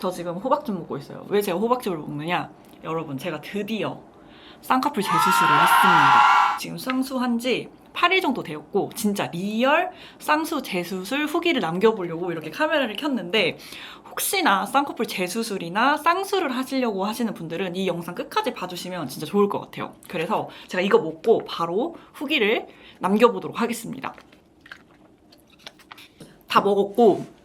저 지금 호박즙 먹고 있어요. 왜 제가 호박즙을 먹느냐? 여러분, 제가 드디어 쌍꺼풀 재수술을 했습니다. 지금 쌍수한 지 8일 정도 되었고, 진짜 리얼 쌍수 재수술 후기를 남겨보려고 이렇게 카메라를 켰는데, 혹시나 쌍꺼풀 재수술이나 쌍수를 하시려고 하시는 분들은 이 영상 끝까지 봐주시면 진짜 좋을 것 같아요. 그래서 제가 이거 먹고 바로 후기를 남겨보도록 하겠습니다. 다 먹었고,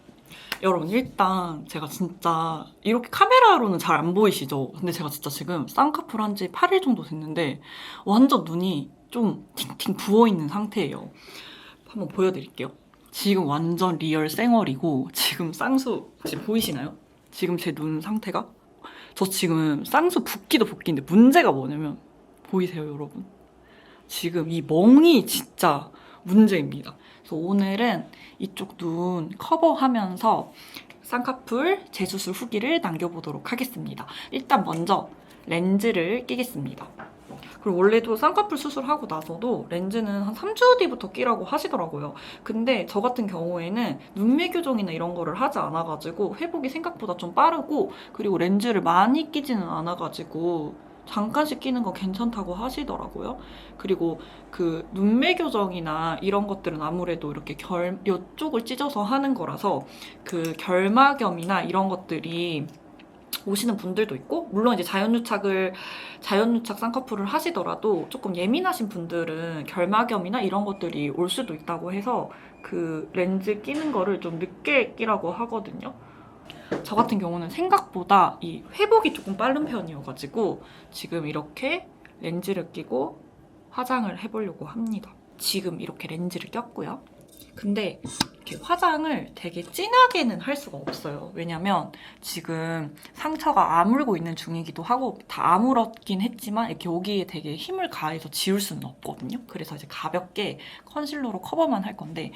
여러분 일단 제가 진짜 이렇게 카메라로는 잘 안 보이시죠? 근데 제가 진짜 지금 쌍꺼풀 한 지 8일 정도 됐는데 완전 눈이 좀 팅팅 부어있는 상태예요. 한번 보여드릴게요. 지금 완전 리얼 쌩얼이고 지금 쌍수 지금 보이시나요? 지금 제 눈 상태가? 저 지금 쌍수 붓기도 붓기인데 문제가 뭐냐면 보이세요 여러분? 지금 이 멍이 진짜 문제입니다. 그래서 오늘은 이쪽 눈 커버하면서 쌍꺼풀 재수술 후기를 남겨보도록 하겠습니다. 일단 먼저 렌즈를 끼겠습니다. 그리고 원래도 쌍꺼풀 수술하고 나서도 렌즈는 한 3주 뒤부터 끼라고 하시더라고요. 근데 저 같은 경우에는 눈매 교정이나 이런 거를 하지 않아가지고 회복이 생각보다 좀 빠르고 그리고 렌즈를 많이 끼지는 않아가지고 잠깐씩 끼는 건 괜찮다고 하시더라고요. 그리고 그 눈매 교정이나 이런 것들은 아무래도 이렇게 결 이쪽을 찢어서 하는 거라서 그 결막염이나 이런 것들이 오시는 분들도 있고 물론 이제 자연유착을 자연유착 쌍꺼풀을 하시더라도 조금 예민하신 분들은 결막염이나 이런 것들이 올 수도 있다고 해서 그 렌즈 끼는 거를 좀 늦게 끼라고 하거든요. 저 같은 경우는 생각보다 이 회복이 조금 빠른 편이어가지고 지금 이렇게 렌즈를 끼고 화장을 해보려고 합니다. 지금 이렇게 렌즈를 꼈고요. 근데 이렇게 화장을 되게 진하게는 할 수가 없어요. 왜냐면 지금 상처가 아물고 있는 중이기도 하고 다 아물었긴 했지만 이렇게 여기에 되게 힘을 가해서 지울 수는 없거든요. 그래서 이제 가볍게 컨실러로 커버만 할 건데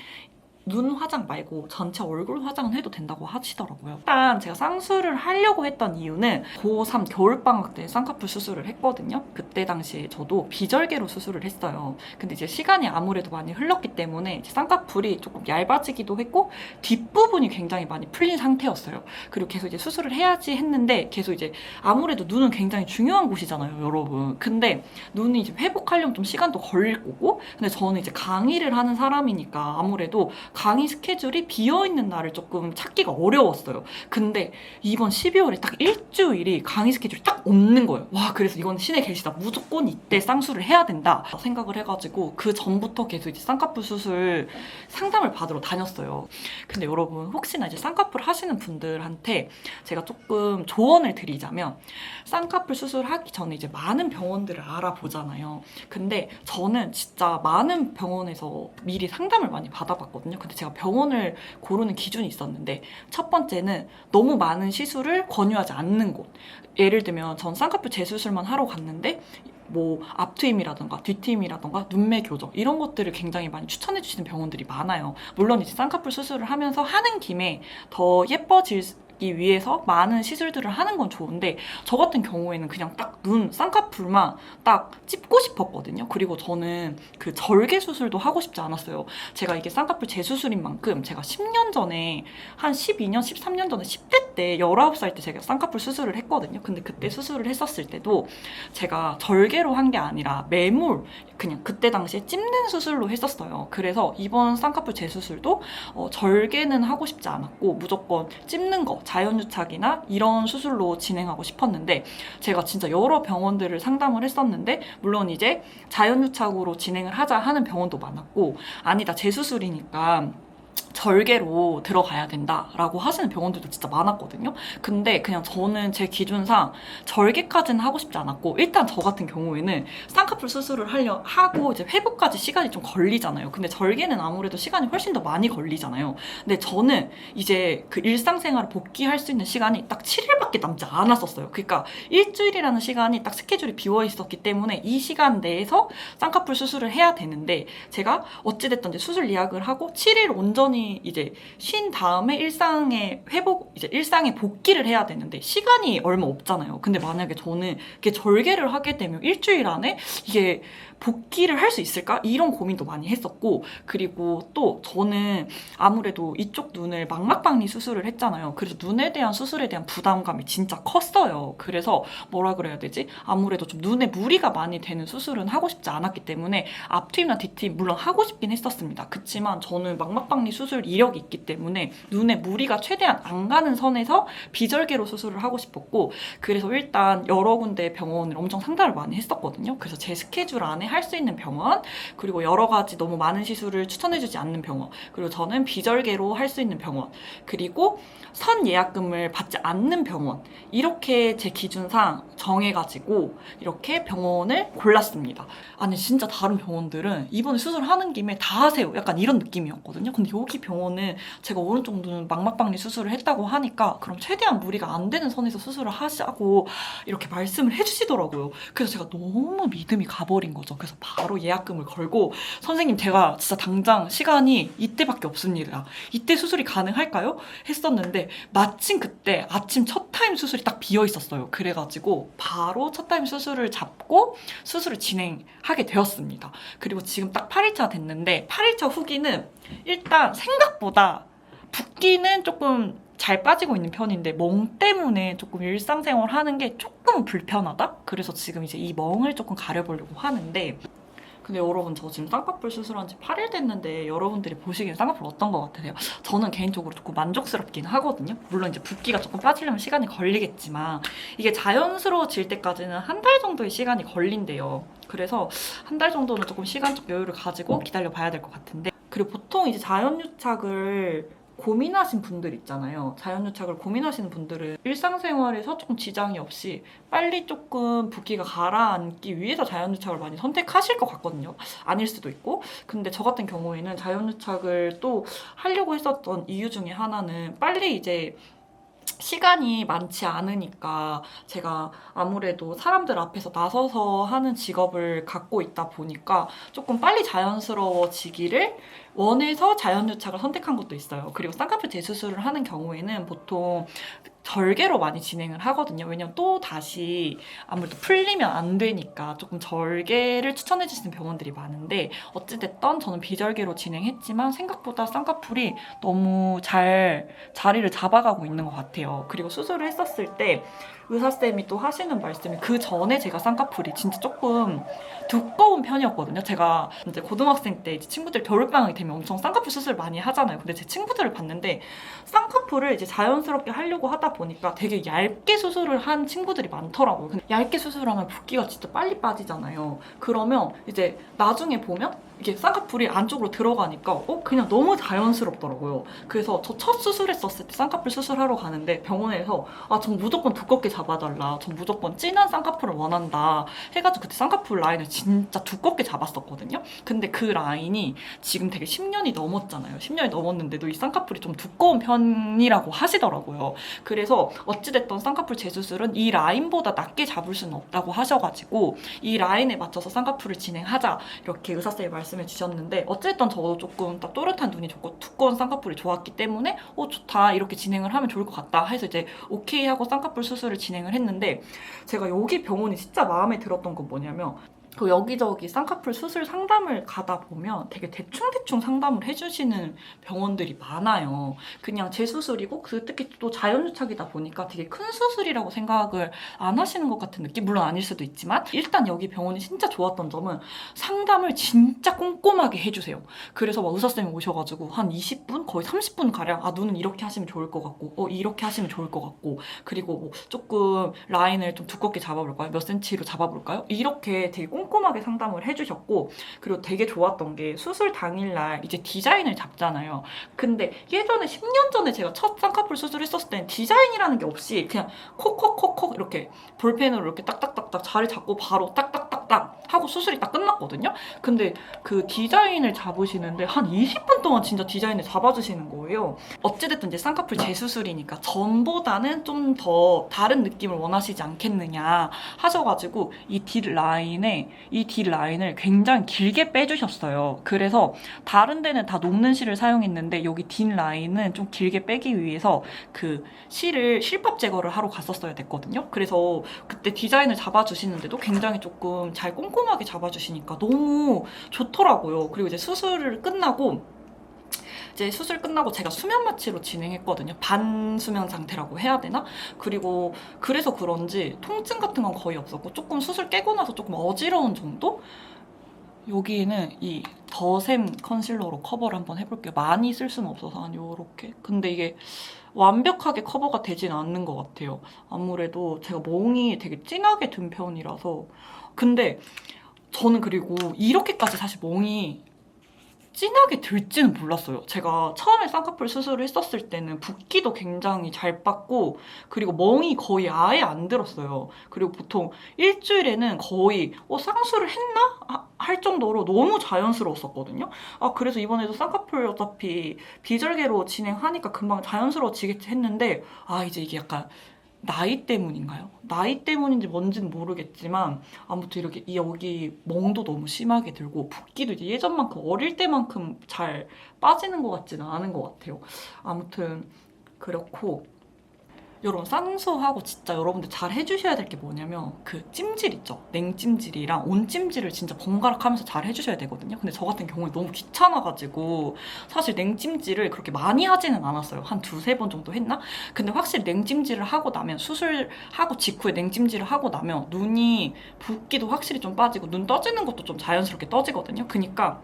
눈 화장 말고 전체 얼굴 화장은 해도 된다고 하시더라고요. 일단 제가 쌍수를 하려고 했던 이유는 고3 겨울방학 때 쌍꺼풀 수술을 했거든요. 그때 당시에 저도 비절개로 수술을 했어요. 근데 이제 시간이 아무래도 많이 흘렀기 때문에 쌍꺼풀이 조금 얇아지기도 했고 뒷부분이 굉장히 많이 풀린 상태였어요. 그리고 계속 이제 수술을 해야지 했는데 계속 이제 아무래도 눈은 굉장히 중요한 곳이잖아요, 여러분. 근데 눈이 이제 회복하려면 좀 시간도 걸릴 거고 근데 저는 이제 강의를 하는 사람이니까 아무래도 강의 스케줄이 비어 있는 날을 조금 찾기가 어려웠어요. 근데 이번 12월에 딱 일주일이 강의 스케줄이 딱 없는 거예요. 와, 그래서 이건 신의 계시다. 무조건 이때 쌍수를 해야 된다. 생각을 해가지고 그 전부터 계속 이제 쌍꺼풀 수술 상담을 받으러 다녔어요. 근데 여러분, 혹시나 이제 쌍꺼풀 하시는 분들한테 제가 조금 조언을 드리자면 쌍꺼풀 수술하기 전에 이제 많은 병원들을 알아보잖아요. 근데 저는 진짜 많은 병원에서 미리 상담을 많이 받아봤거든요. 근데 제가 병원을 고르는 기준이 있었는데 첫 번째는 너무 많은 시술을 권유하지 않는 곳. 예를 들면 전 쌍꺼풀 재수술만 하러 갔는데 뭐 앞트임이라던가 뒤트임이라던가 눈매 교정 이런 것들을 굉장히 많이 추천해 주시는 병원들이 많아요. 물론 이제 쌍꺼풀 수술을 하면서 하는 김에 더 예뻐질 이 위해서 많은 시술들을 하는 건 좋은데 저 같은 경우에는 그냥 딱 눈 쌍꺼풀만 딱 찝고 싶었거든요. 그리고 저는 그 절개 수술도 하고 싶지 않았어요. 제가 이게 쌍꺼풀 재수술인 만큼 제가 10년 전에 한 12년, 13년 전에 10대 때 19살 때 제가 쌍꺼풀 수술을 했거든요. 근데 그때 수술을 했었을 때도 제가 절개로 한 게 아니라 매몰 그냥 그때 당시에 찝는 수술로 했었어요. 그래서 이번 쌍꺼풀 재수술도 어, 절개는 하고 싶지 않았고 무조건 찝는 거 자연유착이나 이런 수술로 진행하고 싶었는데 제가 진짜 여러 병원들을 상담을 했었는데 물론 이제 자연유착으로 진행을 하자 하는 병원도 많았고 아니다 재수술이니까 절개로 들어가야 된다라고 하시는 병원들도 진짜 많았거든요. 근데 그냥 저는 제 기준상 절개까지는 하고 싶지 않았고 일단 저 같은 경우에는 쌍꺼풀 수술을 하려 하고 이제 회복까지 시간이 좀 걸리잖아요. 근데 절개는 아무래도 시간이 훨씬 더 많이 걸리잖아요. 근데 저는 이제 그 일상생활을 복귀할 수 있는 시간이 딱 7일밖에 남지 않았었어요. 그러니까 일주일이라는 시간이 딱 스케줄이 비워 있었기 때문에 이 시간 내에서 쌍꺼풀 수술을 해야 되는데 제가 어찌됐든 이제 수술 예약을 하고 7일 온전 히 이제 쉰 다음에 일상에 회복 이제 일상에 복귀를 해야 되는데 시간이 얼마 없잖아요. 근데 만약에 저는 이렇게 절개를 하게 되면 일주일 안에 이게 복귀를 할 수 있을까? 이런 고민도 많이 했었고 그리고 또 저는 아무래도 이쪽 눈을 망막박리 수술을 했잖아요. 그래서 눈에 대한 수술에 대한 부담감이 진짜 컸어요. 그래서 뭐라 그래야 되지? 아무래도 좀 눈에 무리가 많이 되는 수술은 하고 싶지 않았기 때문에 앞트임이나 뒤트임 물론 하고 싶긴 했었습니다. 그렇지만 저는 망막박리 수술 이력이 있기 때문에 눈에 무리가 최대한 안 가는 선에서 비절개로 수술을 하고 싶었고 그래서 일단 여러 군데 병원을 엄청 상담을 많이 했었거든요. 그래서 제 스케줄 안에 할 수 있는 병원 그리고 여러 가지 너무 많은 시술을 추천해주지 않는 병원 그리고 저는 비절개로 할 수 있는 병원 그리고 선 예약금을 받지 않는 병원 이렇게 제 기준상 정해가지고 이렇게 병원을 골랐습니다. 아니 진짜 다른 병원들은 이번에 수술하는 김에 다 하세요. 약간 이런 느낌이었거든요. 근데 여기 병원은 제가 오른쪽 눈 망막박리 수술을 했다고 하니까 그럼 최대한 무리가 안 되는 선에서 수술을 하시고 이렇게 말씀을 해주시더라고요. 그래서 제가 너무 믿음이 가버린 거죠. 그래서 바로 예약금을 걸고 선생님 제가 진짜 당장 시간이 이때밖에 없습니다. 이때 수술이 가능할까요? 했었는데 마침 그때 아침 첫 타임 수술이 딱 비어 있었어요. 그래가지고 바로 첫 타임 수술을 잡고 수술을 진행하게 되었습니다. 그리고 지금 딱 8일차 됐는데 8일차 후기는 일단 생각보다 붓기는 조금 잘 빠지고 있는 편인데 멍 때문에 조금 일상생활 하는 게 조금 불편하다? 그래서 지금 이제 이 멍을 조금 가려보려고 하는데 근데 여러분 저 지금 쌍꺼풀 수술한 지 8일 됐는데 여러분들이 보시기엔 쌍꺼풀 어떤 것 같으세요? 저는 개인적으로 조금 만족스럽긴 하거든요. 물론 이제 붓기가 조금 빠지려면 시간이 걸리겠지만 이게 자연스러워질 때까지는 한 달 정도의 시간이 걸린대요. 그래서 한 달 정도는 조금 시간적 여유를 가지고 기다려 봐야 될 것 같은데 그리고 보통 이제 자연 유착을 고민하신 분들 있잖아요. 자연유착을 고민하시는 분들은 일상생활에서 조금 지장이 없이 빨리 조금 붓기가 가라앉기 위해서 자연유착을 많이 선택하실 것 같거든요. 아닐 수도 있고. 근데 저 같은 경우에는 자연유착을 또 하려고 했었던 이유 중에 하나는 빨리 이제 시간이 많지 않으니까 제가 아무래도 사람들 앞에서 나서서 하는 직업을 갖고 있다 보니까 조금 빨리 자연스러워지기를 원해서 자연유착을 선택한 것도 있어요. 그리고 쌍꺼풀 재수술을 하는 경우에는 보통 절개로 많이 진행을 하거든요. 왜냐면 또 다시 아무래도 풀리면 안 되니까 조금 절개를 추천해 주시는 병원들이 많은데 어찌됐던 저는 비절개로 진행했지만 생각보다 쌍꺼풀이 너무 잘 자리를 잡아가고 있는 것 같아요. 그리고 수술을 했었을 때 의사쌤이 또 하시는 말씀이 그 전에 제가 쌍꺼풀이 진짜 조금 두꺼운 편이었거든요. 제가 이제 고등학생 때 이제 친구들 겨울방학이 되면 엄청 쌍꺼풀 수술 많이 하잖아요. 근데 제 친구들을 봤는데 쌍꺼풀을 이제 자연스럽게 하려고 하다 보니까 되게 얇게 수술을 한 친구들이 많더라고요. 근데 얇게 수술하면 붓기가 진짜 빨리 빠지잖아요. 그러면 이제 나중에 보면 이게 쌍꺼풀이 안쪽으로 들어가니까 어 그냥 너무 자연스럽더라고요. 그래서 저 첫 수술했었을 때 쌍꺼풀 수술하러 가는데 병원에서 아 전 무조건 두껍게 잡아달라. 전 무조건 진한 쌍꺼풀을 원한다. 해가지고 그때 쌍꺼풀 라인을 진짜 두껍게 잡았었거든요. 근데 그 라인이 지금 되게 10년이 넘었잖아요. 10년이 넘었는데도 이 쌍꺼풀이 좀 두꺼운 편이라고 하시더라고요. 그래서 어찌됐던 쌍꺼풀 재수술은 이 라인보다 낮게 잡을 수는 없다고 하셔가지고 이 라인에 맞춰서 쌍꺼풀을 진행하자 이렇게 의사 쌤이 말씀 해 주셨는데 어쨌든 저도 조금 딱 또렷한 눈이 좋고 두꺼운 쌍꺼풀이 좋았기 때문에 어 좋다 이렇게 진행을 하면 좋을 것 같다 해서 이제 오케이 하고 쌍꺼풀 수술을 진행을 했는데 제가 여기 병원이 진짜 마음에 들었던 건 뭐냐면 그 여기저기 쌍꺼풀 수술 상담을 가다 보면 되게 대충대충 상담을 해주시는 병원들이 많아요. 그냥 재수술이고 그 특히 또 자연유착이다 보니까 되게 큰 수술이라고 생각을 안 하시는 것 같은 느낌? 물론 아닐 수도 있지만 일단 여기 병원이 진짜 좋았던 점은 상담을 진짜 꼼꼼하게 해주세요. 그래서 막 의사쌤이 오셔가지고 한 20분? 거의 30분 가량 아 눈은 이렇게 하시면 좋을 것 같고 어 이렇게 하시면 좋을 것 같고 그리고 뭐 조금 라인을 좀 두껍게 잡아볼까요? 몇 센치로 잡아볼까요? 이렇게 되게 꼼꼼하게 상담을 해주셨고 그리고 되게 좋았던 게 수술 당일날 이제 디자인을 잡잖아요. 근데 예전에 10년 전에 제가 첫 쌍꺼풀 수술했었을 때는 디자인이라는 게 없이 그냥 콕콕콕콕 이렇게 볼펜으로 이렇게 딱딱딱딱 자리 잡고 바로 딱딱딱딱 하고 수술이 딱 끝났거든요. 근데 그 디자인을 잡으시는데 한 20분 동안 진짜 디자인을 잡아주시는 거예요. 어찌됐든 이제 쌍꺼풀 재수술이니까 전보다는 좀 더 다른 느낌을 원하시지 않겠느냐 하셔가지고 이 뒷 라인에 이 D 라인을 굉장히 길게 빼주셨어요. 그래서 다른 데는 다 녹는 실을 사용했는데 여기 D 라인은 좀 길게 빼기 위해서 그 실을 실밥 제거를 하러 갔었어야 됐거든요. 그래서 그때 디자인을 잡아주시는데도 굉장히 조금 잘 꼼꼼하게 잡아주시니까 너무 좋더라고요. 그리고 이제 수술을 끝나고 이제 수술 끝나고 제가 수면 마취로 진행했거든요. 반수면 상태라고 해야 되나? 그리고 그래서 그런지 통증 같은 건 거의 없었고 조금 수술 깨고 나서 조금 어지러운 정도? 여기는 이 더샘 컨실러로 커버를 한번 해볼게요. 많이 쓸 수는 없어서 한 요렇게. 근데 이게 완벽하게 커버가 되진 않는 것 같아요. 아무래도 제가 멍이 되게 진하게 든 편이라서. 근데 저는 그리고 이렇게까지 사실 멍이 진하게 들지는 몰랐어요. 제가 처음에 쌍꺼풀 수술을 했었을 때는 붓기도 굉장히 잘 빠고 그리고 멍이 거의 아예 안 들었어요. 그리고 보통 일주일에는 거의 어 쌍수를 했나 하- 할 정도로 너무 자연스러웠었거든요. 아 그래서 이번에도 쌍꺼풀 어차피 비절개로 진행하니까 금방 자연스러워지겠지 했는데 아 이제 이게 약간 나이 때문인가요? 나이 때문인지 뭔지는 모르겠지만 아무튼 이렇게 이 여기 멍도 너무 심하게 들고 붓기도 이제 예전만큼 어릴 때만큼 잘 빠지는 것 같지는 않은 것 같아요. 아무튼 그렇고 여러분 쌍수하고 진짜 여러분들 잘 해주셔야 될 게 뭐냐면 그 찜질 있죠? 냉찜질이랑 온찜질을 진짜 번갈아가면서 잘 해주셔야 되거든요. 근데 저 같은 경우에 너무 귀찮아가지고 사실 냉찜질을 그렇게 많이 하지는 않았어요. 한 두세 번 정도 했나? 근데 확실히 냉찜질을 하고 나면 수술하고 직후에 냉찜질을 하고 나면 눈이 붓기도 확실히 좀 빠지고 눈 떠지는 것도 좀 자연스럽게 떠지거든요. 그니까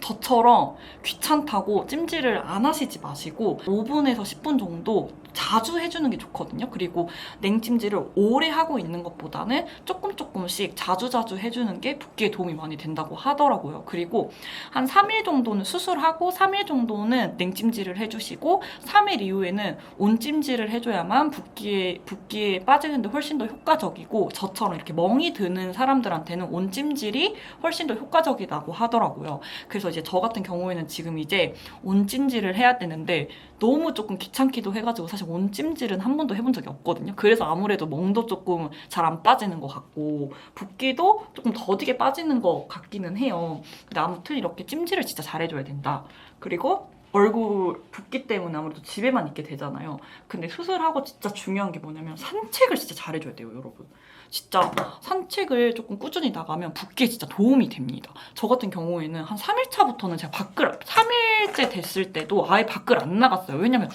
저처럼 귀찮다고 찜질을 안 하시지 마시고 5분에서 10분 정도 자주 해주는 게 좋거든요. 그리고 냉찜질을 오래 하고 있는 것보다는 조금 조금씩 자주 자주 해주는 게 붓기에 도움이 많이 된다고 하더라고요. 그리고 한 3일 정도는 수술하고 3일 정도는 냉찜질을 해주시고 3일 이후에는 온찜질을 해줘야만 붓기에 붓기에 빠지는데 훨씬 더 효과적이고 저처럼 이렇게 멍이 드는 사람들한테는 온찜질이 훨씬 더 효과적이라고 하더라고요. 그래서 이제 저 같은 경우에는 지금 이제 온찜질을 해야 되는데 너무 조금 귀찮기도 해가지고 사실 온찜질은 한 번도 해본 적이 없거든요. 그래서 아무래도 멍도 조금 잘 안 빠지는 것 같고 붓기도 조금 더디게 빠지는 것 같기는 해요. 근데 아무튼 이렇게 찜질을 진짜 잘해줘야 된다. 그리고 얼굴 붓기 때문에 아무래도 집에만 있게 되잖아요. 근데 수술하고 진짜 중요한 게 뭐냐면 산책을 진짜 잘해줘야 돼요, 여러분. 진짜 산책을 조금 꾸준히 나가면 붓기에 진짜 도움이 됩니다. 저 같은 경우에는 한 3일차부터는 제가 밖을, 3일째 됐을 때도 아예 밖을 안 나갔어요. 왜냐면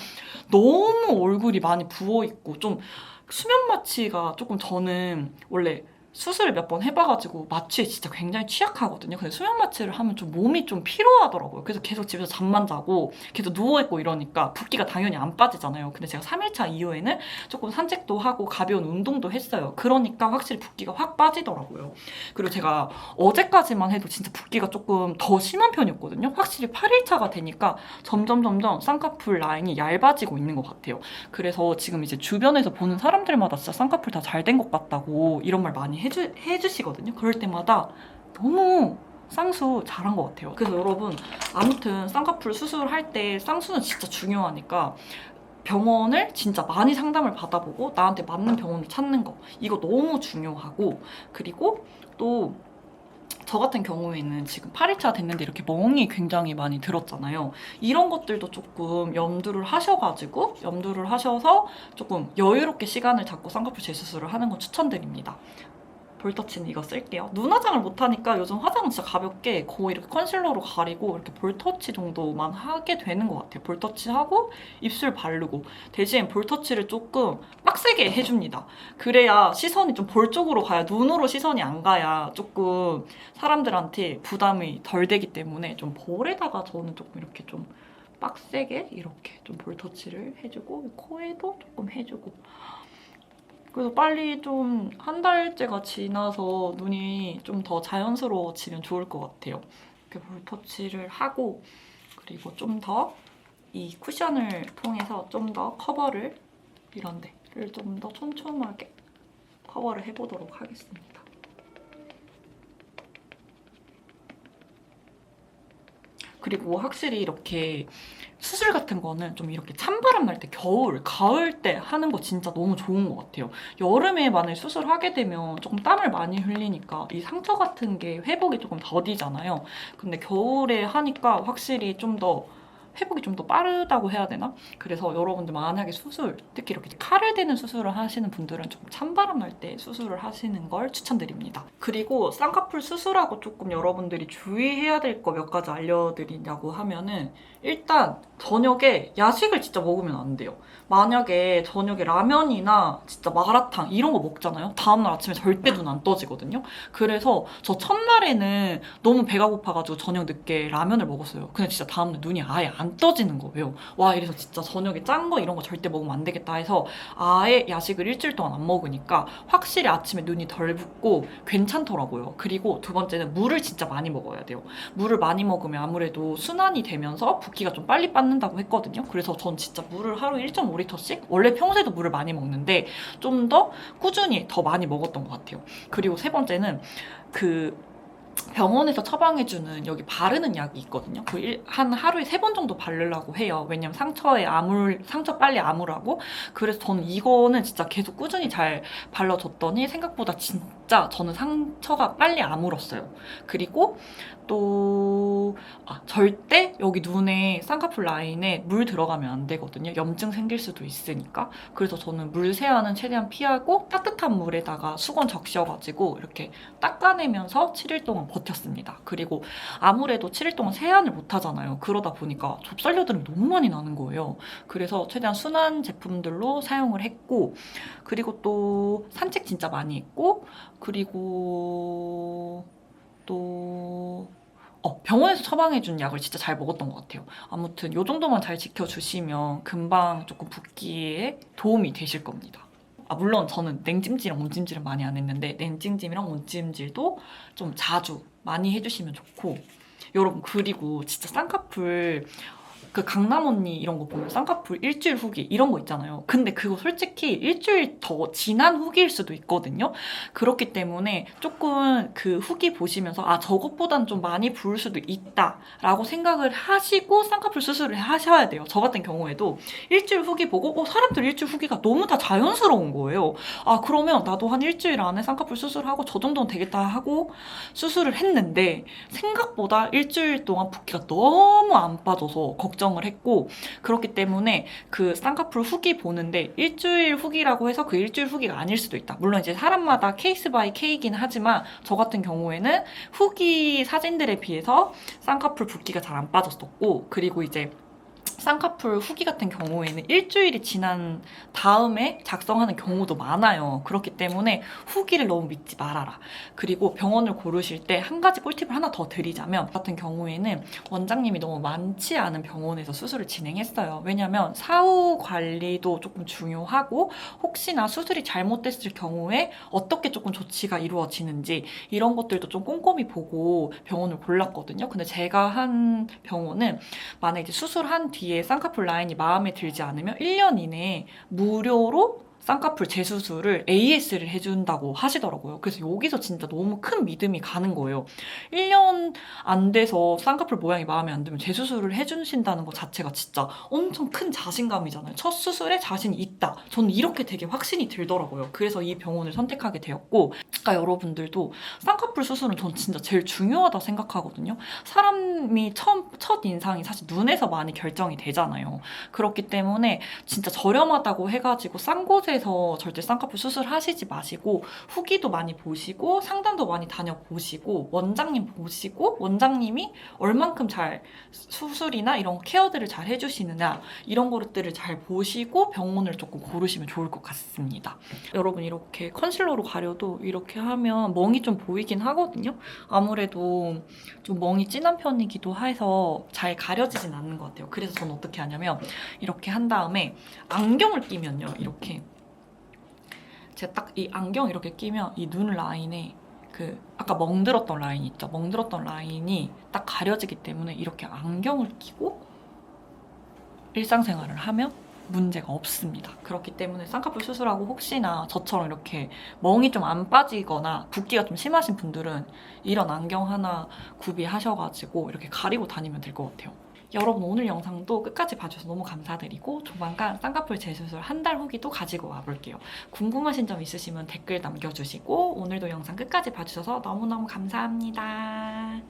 너무 얼굴이 많이 부어있고 좀 수면 마취가 조금 저는 원래 수술을 몇 번 해봐가지고 마취에 진짜 굉장히 취약하거든요. 근데 수면 마취를 하면 좀 몸이 좀 피로하더라고요. 그래서 계속 집에서 잠만 자고 계속 누워있고 이러니까 붓기가 당연히 안 빠지잖아요. 근데 제가 3일차 이후에는 조금 산책도 하고 가벼운 운동도 했어요. 그러니까 확실히 붓기가 확 빠지더라고요. 그리고 제가 어제까지만 해도 진짜 붓기가 조금 더 심한 편이었거든요. 확실히 8일차가 되니까 점점 점점 쌍꺼풀 라인이 얇아지고 있는 것 같아요. 그래서 지금 이제 주변에서 보는 사람들마다 진짜 쌍꺼풀 다 잘 된 것 같다고 이런 말 많이 해 주, 해주시거든요. 그럴 때마다 너무 쌍수 잘한 것 같아요. 그래서 여러분 아무튼 쌍꺼풀 수술할 때 쌍수는 진짜 중요하니까 병원을 진짜 많이 상담을 받아보고 나한테 맞는 병원을 찾는 거 이거 너무 중요하고 그리고 또 저 같은 경우에는 지금 8일차 됐는데 이렇게 멍이 굉장히 많이 들었잖아요. 이런 것들도 조금 염두를 하셔가지고 염두를 하셔서 조금 여유롭게 시간을 잡고 쌍꺼풀 재수술을 하는 건 추천드립니다. 볼터치는 이거 쓸게요. 눈 화장을 못하니까 요즘 화장은 진짜 가볍게 거의 이렇게 컨실러로 가리고 이렇게 볼터치 정도만 하게 되는 것 같아요. 볼터치 하고 입술 바르고 대신 볼터치를 조금 빡세게 해줍니다. 그래야 시선이 좀 볼 쪽으로 가야 눈으로 시선이 안 가야 조금 사람들한테 부담이 덜 되기 때문에 좀 볼에다가 저는 조금 이렇게 좀 빡세게 이렇게 좀 볼터치를 해주고 코에도 조금 해주고 그래서 빨리 좀 한 달째가 지나서 눈이 좀 더 자연스러워지면 좋을 것 같아요. 이렇게 볼터치를 하고 그리고 좀 더 이 쿠션을 통해서 좀 더 커버를 이런 데를 좀 더 촘촘하게 커버를 해보도록 하겠습니다. 그리고 확실히 이렇게 수술 같은 거는 좀 이렇게 찬바람 날 때 겨울, 가을 때 하는 거 진짜 너무 좋은 것 같아요. 여름에 만약 수술하게 되면 조금 땀을 많이 흘리니까 이 상처 같은 게 회복이 조금 더디잖아요. 근데 겨울에 하니까 확실히 좀더 회복이 좀 더 빠르다고 해야 되나? 그래서 여러분들 만약에 수술, 특히 이렇게 칼을 대는 수술을 하시는 분들은 조금 찬바람 날 때 수술을 하시는 걸 추천드립니다. 그리고 쌍꺼풀 수술하고 조금 여러분들이 주의해야 될 거 몇 가지 알려드리냐고 하면은 일단 저녁에 야식을 진짜 먹으면 안 돼요. 만약에 저녁에 라면이나 진짜 마라탕 이런 거 먹잖아요. 다음날 아침에 절대 눈 안 떠지거든요. 그래서 저 첫날에는 너무 배가 고파가지고 저녁 늦게 라면을 먹었어요. 근데 진짜 다음날 눈이 아예 안 떠지는 거예요. 와 이래서 진짜 저녁에 짠 거 이런 거 절대 먹으면 안 되겠다 해서 아예 야식을 일주일 동안 안 먹으니까 확실히 아침에 눈이 덜 붓고 괜찮더라고요. 그리고 두 번째는 물을 진짜 많이 먹어야 돼요. 물을 많이 먹으면 아무래도 순환이 되면서 붓기가 좀 빨리 빠는다고 했거든요. 그래서 전 진짜 물을 하루 1.5리터씩 원래 평소에도 물을 많이 먹는데 좀 더 꾸준히 더 많이 먹었던 것 같아요. 그리고 세 번째는 그 병원에서 처방해주는 여기 바르는 약이 있거든요. 그 한 하루에 세 번 정도 바르려고 해요. 왜냐면 상처에 아물, 상처 빨리 아물라고. 그래서 저는 이거는 진짜 계속 꾸준히 잘 발라줬더니 생각보다 진짜 저는 상처가 빨리 아물었어요. 그리고 또, 아, 절대 여기 눈에 쌍꺼풀 라인에 물 들어가면 안 되거든요. 염증 생길 수도 있으니까. 그래서 저는 물 세안은 최대한 피하고 따뜻한 물에다가 수건 적셔가지고 이렇게 닦아내면서 7일 동안 버텼습니다. 그리고 아무래도 7일 동안 세안을 못 하잖아요. 그러다 보니까 좁쌀려들이 너무 많이 나는 거예요. 그래서 최대한 순한 제품들로 사용을 했고, 그리고 또 산책 진짜 많이 했고, 그리고 또 어, 병원에서 처방해준 약을 진짜 잘 먹었던 것 같아요. 아무튼 이 정도만 잘 지켜주시면 금방 조금 붓기에 도움이 되실 겁니다. 아, 물론 저는 냉찜질이랑 온찜질은 많이 안 했는데 냉찜질이랑 온찜질도 좀 자주 많이 해주시면 좋고 여러분 그리고 진짜 쌍꺼풀 그 강남 언니 이런 거 보면 쌍꺼풀 일주일 후기 이런 거 있잖아요. 근데 그거 솔직히 일주일 더 지난 후기일 수도 있거든요. 그렇기 때문에 조금 그 후기 보시면서 아 저것보단 좀 많이 부을 수도 있다라고 생각을 하시고 쌍꺼풀 수술을 하셔야 돼요. 저 같은 경우에도 일주일 후기 보고 어 사람들 일주일 후기가 너무 다 자연스러운 거예요. 아 그러면 나도 한 일주일 안에 쌍꺼풀 수술하고 저 정도는 되겠다 하고 수술을 했는데 생각보다 일주일 동안 붓기가 너무 안 빠져서 걱정 을 했고 그렇기 때문에 그 쌍꺼풀 후기 보는데 일주일 후기라고 해서 그 일주일 후기가 아닐 수도 있다. 물론 이제 사람마다 케이스 바이 케이긴 하지만 저 같은 경우에는 후기 사진들에 비해서 쌍꺼풀 붓기가 잘 안 빠졌었고 그리고 이제 쌍꺼풀 후기 같은 경우에는 일주일이 지난 다음에 작성하는 경우도 많아요. 그렇기 때문에 후기를 너무 믿지 말아라. 그리고 병원을 고르실 때 한 가지 꿀팁을 하나 더 드리자면 같은 경우에는 원장님이 너무 많지 않은 병원에서 수술을 진행했어요. 왜냐면 사후 관리도 조금 중요하고 혹시나 수술이 잘못됐을 경우에 어떻게 조금 조치가 이루어지는지 이런 것들도 좀 꼼꼼히 보고 병원을 골랐거든요. 근데 제가 한 병원은 만약에 수술한 뒤에 쌍꺼풀 라인이 마음에 들지 않으면 1년 이내에 무료로 쌍꺼풀 재수술을 AS를 해준다고 하시더라고요. 그래서 여기서 진짜 너무 큰 믿음이 가는 거예요. 1년 안 돼서 쌍꺼풀 모양이 마음에 안 들면 재수술을 해주신다는 것 자체가 진짜 엄청 큰 자신감이잖아요. 첫 수술에 자신이 있다. 저는 이렇게 되게 확신이 들더라고요. 그래서 이 병원을 선택하게 되었고, 그러니까 여러분들도 쌍꺼풀 수술은 전 진짜 제일 중요하다 생각하거든요. 사람이 처음, 첫 인상이 사실 눈에서 많이 결정이 되잖아요. 그렇기 때문에 진짜 저렴하다고 해가지고 싼 곳에 회사에서 절대 쌍꺼풀 수술하시지 마시고 후기도 많이 보시고 상담도 많이 다녀보시고 원장님 보시고 원장님이 얼만큼 잘 수술이나 이런 케어들을 잘 해주시느냐 이런 것들을 잘 보시고 병원을 조금 고르시면 좋을 것 같습니다. 여러분 이렇게 컨실러로 가려도 이렇게 하면 멍이 좀 보이긴 하거든요. 아무래도 좀 멍이 진한 편이기도 해서 잘 가려지진 않는 것 같아요. 그래서 저는 어떻게 하냐면 이렇게 한 다음에 안경을 끼면요. 이렇게 제가 딱 이 안경 이렇게 끼면 이 눈 라인에 그 아까 멍들었던 라인 있죠? 멍들었던 라인이 딱 가려지기 때문에 이렇게 안경을 끼고 일상생활을 하면 문제가 없습니다. 그렇기 때문에 쌍꺼풀 수술하고 혹시나 저처럼 이렇게 멍이 좀 안 빠지거나 붓기가 좀 심하신 분들은 이런 안경 하나 구비하셔가지고 이렇게 가리고 다니면 될 것 같아요. 여러분 오늘 영상도 끝까지 봐주셔서 너무 감사드리고 조만간 쌍꺼풀 재수술 한 달 후기도 가지고 와볼게요. 궁금하신 점 있으시면 댓글 남겨주시고 오늘도 영상 끝까지 봐주셔서 너무너무 감사합니다.